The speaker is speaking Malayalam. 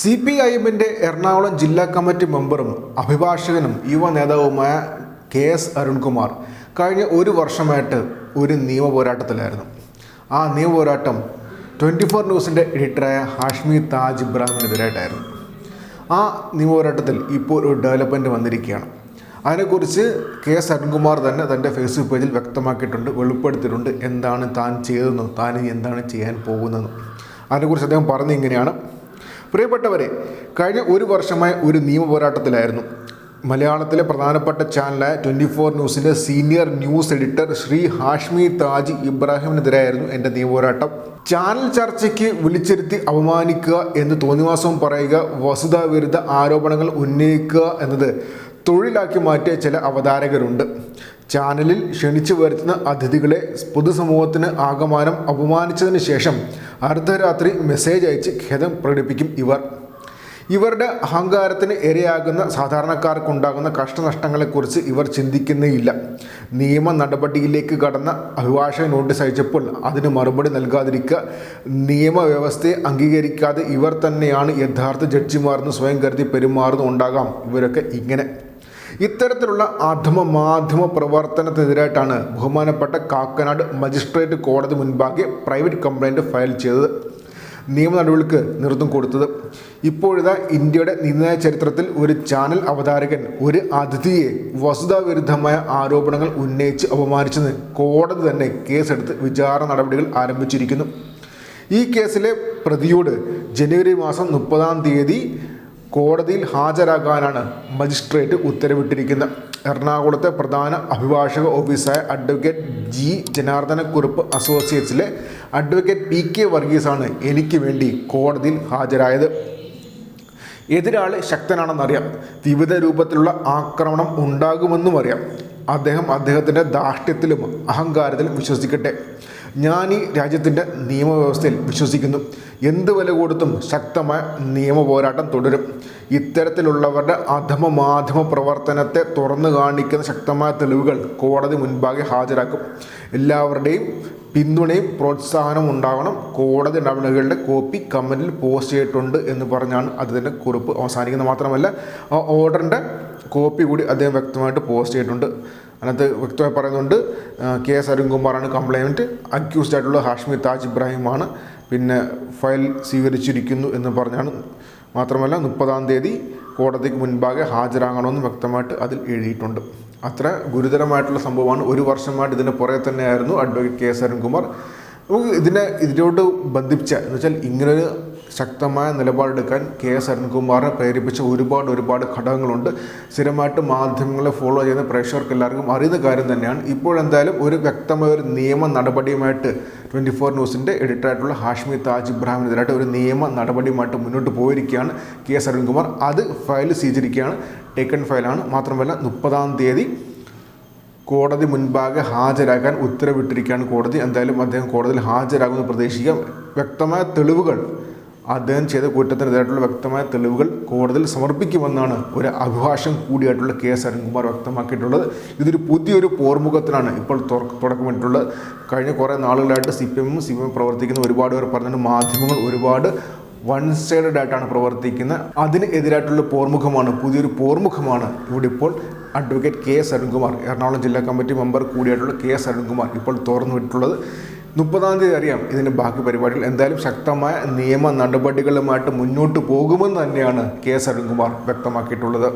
സി പി ഐ എമ്മിന്റെ എറണാകുളം ജില്ലാ കമ്മിറ്റി മെമ്പറും അഭിഭാഷകനും യുവ നേതാവുമായ കെ എസ് അരുൺകുമാർ കഴിഞ്ഞ ഒരു വർഷമായിട്ട് ഒരു നിയമ പോരാട്ടത്തിലായിരുന്നു. ആ നിയമ പോരാട്ടം ട്വന്റി ഫോർ ന്യൂസിന്റെ എഡിറ്ററായ ഹാഷ്മി താജ് ഇബ്രാഹിമിനെതിരായിട്ടായിരുന്നു. ആ നിയമ പോരാട്ടത്തിൽ ഇപ്പോൾ ഒരു ഡെവലപ്മെന്റ് വന്നിരിക്കുകയാണ്. അതിനെക്കുറിച്ച് കെ എസ് അരുൺകുമാർ തന്നെ തന്റെ ഫേസ്ബുക്ക് പേജിൽ വ്യക്തമാക്കിയിട്ടുണ്ട് വെളിപ്പെടുത്തിയിട്ടുണ്ട് എന്താണ് താൻ ചെയ്തതെന്നും താൻ എന്താണ് ചെയ്യാൻ പോകുന്നതെന്നും. അതിനെക്കുറിച്ച് അദ്ദേഹം പറഞ്ഞ ഇങ്ങനെയാണ്. പ്രിയപ്പെട്ടവരെ കഴിഞ്ഞ ഒരു വർഷമായി ഒരു നിയമ പോരാട്ടത്തിലായിരുന്നു. മലയാളത്തിലെ പ്രധാനപ്പെട്ട ചാനലായ ട്വന്റി ഫോർ ന്യൂസിന്റെ senior news editor Shri Hashmi Taji ഇബ്രാഹിമിനെതിരായിരുന്നു എന്റെ നിയമപോരാട്ടം ചാനൽ ചർച്ചയ്ക്ക് വിളിച്ചിരുത്തി അപമാനിക്കുക എന്ന് തോന്നിവാസവും പറയുക വസുതാവിരുദ്ധ ആരോപണങ്ങൾ ഉന്നയിക്കുക എന്നത് തൊഴിലാക്കി മാറ്റിയ ചില അവതാരകരുണ്ട്. ചാനലിൽ ക്ഷണിച്ചു വരുത്തുന്ന അതിഥികളെ പൊതുസമൂഹത്തിന് ആകമാനം അപമാനിച്ചതിന് ശേഷം അർദ്ധരാത്രി മെസ്സേജ് അയച്ച് ഖേദം പ്രകടിപ്പിക്കും ഇവർ. ഇവരുടെ അഹങ്കാരത്തിന് ഇരയാകുന്ന സാധാരണക്കാർക്കുണ്ടാകുന്ന കഷ്ടനഷ്ടങ്ങളെക്കുറിച്ച് ഇവർ ചിന്തിക്കുന്നേയില്ല നിയമ നടപടിയിലേക്ക് കടന്ന അഭിഭാഷക നോട്ടീസ് അയച്ചപ്പോൾ അതിന് മറുപടി നൽകാതിരിക്കുക നിയമവ്യവസ്ഥയെ അംഗീകരിക്കാതെ ഇവർ തന്നെയാണ് യഥാർത്ഥ ജഡ്ജിമാർന്ന് സ്വയം കരുതി പെരുമാറുന്നുണ്ടാകാം ഇവരൊക്കെ ഇങ്ങനെ. ഇത്തരത്തിലുള്ള അധമ മാധ്യമ പ്രവർത്തനത്തിനെതിരായിട്ടാണ് ബഹുമാനപ്പെട്ട കാക്കനാട് മജിസ്ട്രേറ്റ് കോടതി മുൻപാകെ പ്രൈവറ്റ് കംപ്ലൈന്റ് ഫയൽ ചെയ്തത്. നിയമ നടപടികൾക്ക് കൊടുത്തത്. ഇപ്പോഴിതാ ഇന്ത്യയുടെ നീതിന്യായ ചരിത്രത്തിൽ ഒരു ചാനൽ അവതാരകൻ ഒരു അതിഥിയെ വസ്തുതാവിരുദ്ധമായ ആരോപണങ്ങൾ ഉന്നയിച്ച് അപമാനിച്ചെന്ന് കോടതി തന്നെ കേസെടുത്ത് വിചാരണ നടപടികൾ ആരംഭിച്ചിരിക്കുന്നു. ഈ കേസിലെ പ്രതിയോട് ജനുവരി മാസം മുപ്പതാം തീയതി കോടതിയിൽ ഹാജരാകാനാണ് മജിസ്ട്രേറ്റ് ഉത്തരവിട്ടിരിക്കുന്നത്. എറണാകുളത്തെ പ്രധാന അഭിഭാഷക ഓഫീസായ അഡ്വക്കേറ്റ് ജി ജനാർദ്ദനക്കുറുപ്പ് അസോസിയേറ്റ്സിലെ അഡ്വക്കേറ്റ് പി കെ വർഗീസാണ് എനിക്ക് വേണ്ടി കോടതിയിൽ ഹാജരായത്. എതിരാളി ശക്തനാണെന്നറിയാം. വിവിധ രൂപത്തിലുള്ള ആക്രമണം ഉണ്ടാകുമെന്നും അറിയാം അദ്ദേഹം അദ്ദേഹത്തിന്റെ ധാർഷ്ട്യത്തിലും അഹങ്കാരത്തിലും വിശ്വസിക്കട്ടെ. ഞാൻ ഈ രാജ്യത്തിന്റെ നിയമവ്യവസ്ഥയിൽ വിശ്വസിക്കുന്നു. എന്ത് വില കൊടുത്തും ശക്തമായ നിയമ പോരാട്ടം തുടരും. ഇത്തരത്തിലുള്ളവരുടെ അധമ മാധ്യമ പ്രവർത്തനത്തെ തുറന്നു കാണിക്കുന്ന ശക്തമായ തെളിവുകൾ കോടതി മുൻപാകെ ഹാജരാക്കും. എല്ലാവരുടെയും പിന്തുണയും പ്രോത്സാഹനവും ഉണ്ടാവണം കോടതി നടപടികളുടെ കോപ്പി കമന്റിൽ പോസ്റ്റ് ചെയ്തിട്ടുണ്ട് എന്ന് പറഞ്ഞാണ് അതിന്റെ കുറിപ്പ് അവസാനിക്കുന്നത്. മാത്രമല്ല ആ ഓർഡറിന്റെ കോപ്പി കൂടി അദ്ദേഹം വ്യക്തമായിട്ട് പോസ്റ്റ് ചെയ്തിട്ടുണ്ട്. അതിനകത്ത് വ്യക്തമായി പറയുന്നുണ്ട് കെ എസ് അരുൺകുമാറാണ് കംപ്ലൈന്റ് അക്യൂസ്ഡ് ആയിട്ടുള്ള ഹാഷ്മി താജ് ഇബ്രാഹിമാണ്. പിന്നെ ഫയൽ സ്വീകരിച്ചിരിക്കുന്നു എന്ന് പറഞ്ഞാണ്. മാത്രമല്ല മുപ്പതാം തീയതി കോടതിക്ക് മുൻപാകെ ഹാജരാകണമെന്ന് വ്യക്തമായിട്ട് അതിൽ എഴുതിയിട്ടുണ്ട്. അത്ര ഗുരുതരമായിട്ടുള്ള സംഭവമാണ്. ഒരു വർഷമായിട്ട് ഇതിന്റെ പുറകെ തന്നെയായിരുന്നു അഡ്വക്കേറ്റ് കെ എസ് അരുൺകുമാർ. നമുക്ക് ഇതിനെ ഇതിനോട് ബന്ധിപ്പിച്ച എന്ന് വെച്ചാൽ ഇങ്ങനൊരു ശക്തമായ നിലപാടെടുക്കാൻ കെ എസ് അരുൺകുമാറിനെ പ്രേരിപ്പിച്ച ഒരുപാട് ഒരുപാട് ഘടകങ്ങളുണ്ട്. സ്ഥിരമായിട്ട് മാധ്യമങ്ങളെ ഫോളോ ചെയ്യുന്ന പ്രേക്ഷകർക്ക് എല്ലാവർക്കും അറിയുന്ന കാര്യം തന്നെയാണ്. ഇപ്പോഴെന്തായാലും ഒരു വ്യക്തമായ ഒരു നിയമ നടപടിയുമായിട്ട് ട്വന്റി ഫോർ ന്യൂസിന്റെ എഡിറ്ററായിട്ടുള്ള ഹാഷ്മി താജ് ഇബ്രാഹിമിനെതിരായിട്ട് ഒരു നിയമ നടപടിയുമായിട്ട് മുന്നോട്ട് പോയിരിക്കുകയാണ് കെ എസ് അരുൺകുമാർ. അത് ഫയൽ സ്വീകരിക്കുകയാണ്. ടേക്കൺ ഫയലാണ്. മാത്രമല്ല മുപ്പതാം തീയതി കോടതി മുൻപാകെ ഹാജരാക്കാൻ ഉത്തരവിട്ടിരിക്കുകയാണ് കോടതി. എന്തായാലും അദ്ദേഹം കോടതിയിൽ ഹാജരാകുമെന്ന് പ്രതീക്ഷിക്കാം. വ്യക്തമായ തെളിവുകൾ അദ്ദേഹം ചെയ്ത കുറ്റത്തിനെതിരായിട്ടുള്ള വ്യക്തമായ തെളിവുകൾ കോടതിയിൽ സമർപ്പിക്കുമെന്നാണ് ഒരു അഭിഭാഷകം കൂടിയായിട്ടുള്ള കെ എസ് അരുൺകുമാർ വ്യക്തമാക്കിയിട്ടുള്ളത്. ഇതൊരു പുതിയൊരു പോർമുഖത്തിനാണ് ഇപ്പോൾ തുടക്കമിട്ടുള്ളത്. കഴിഞ്ഞ കുറേ നാളുകളായിട്ട് സി പി എമ്മും സി പി എം പ്രവർത്തിക്കുന്ന ഒരുപാട് പേർ പറഞ്ഞിട്ട് മാധ്യമങ്ങൾ ഒരുപാട് വൺ സൈഡഡ് ആയിട്ടാണ് പ്രവർത്തിക്കുന്നത്. അതിന് എതിരായിട്ടുള്ള പോർമുഖമാണ് പുതിയൊരു പോർമുഖമാണ് ഇവിടെ ഇപ്പോൾ advocate K S Arunkumar Ernakulam ജില്ലാ കമ്മിറ്റി മെമ്പർ കൂടിയായിട്ടുള്ള കെ എസ് അരുൺകുമാർ ഇപ്പോൾ തുറന്നു വിട്ടിട്ടുള്ളത്. മുപ്പതാം തീയതി അറിയാം ഇതിന്റെ ബാക്കി പരിപാടികൾ. എന്തായാലും ശക്തമായ നിയമ നടപടികളുമായിട്ട് മുന്നോട്ട് പോകുമെന്ന് തന്നെയാണ് കെ എസ് അരുൺകുമാർ വ്യക്തമാക്കിയിട്ടുള്ളത്.